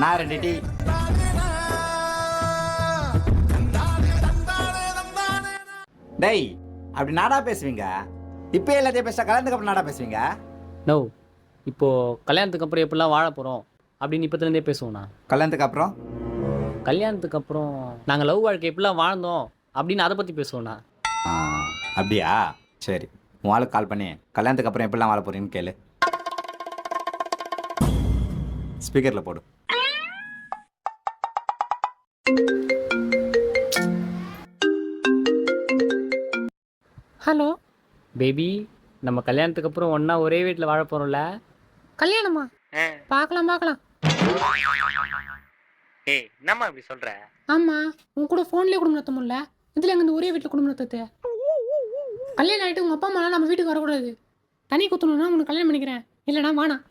நான் ரெண்டு டீ. டேய் அப்படி நாடா பேசுவீங்க? இப்போ எல்லாத்தையும் பேச கலந்துக்கு அப்புறம் நாடா பேசுவீங்க? நோ இப்போ கல்யாணத்துக்கு அப்புறம் எப்படிலாம் வாழ போகிறோம் அப்படின்னு இப்போத்துலேருந்தே பேசுவோண்ணா கல்யாணத்துக்கு அப்புறம்? கல்யாணத்துக்கு அப்புறம் நாங்கள் லவ் வாழ்க்கை எப்படிலாம் வாழ்ந்தோம் அப்படின்னு அதை பற்றி பேசுவோண்ணா ஆ, அப்படியா? சரி உன் ஆளுக்கு கால் பண்ணி கல்யாணத்துக்கு அப்புறம் எப்படிலாம் வாழ போறீங்கன்னு கேளு. ஸ்பீக்கரில் போடு. ஹலோ. பேபி நம்ம கல்யாணத்துக்கு அப்புறம் ஒன்றா ஒரே வீட்டில் வாழ போகிறோம்ல கல்யாணமா? பார்க்கலாம் பார்க்கலாம் ஏய் என்னம்மா இப்படி சொல்கிற ஆமா உன் கூட ஃபோன்லேயே குடும்பம் நடத்த முடியல இதில் எங்க இந்த ஒரே வீட்டில் குடும்பம் நடத்தது கல்யாணம் ஆகிட்டு உங்கள் அப்பா அம்மாலாம் நம்ம வீட்டுக்கு வரக்கூடாது. தனி குத்தணும்னா உனக்கு கல்யாணம் பண்ணிக்கிறேன். இல்லைனா வேணாம்.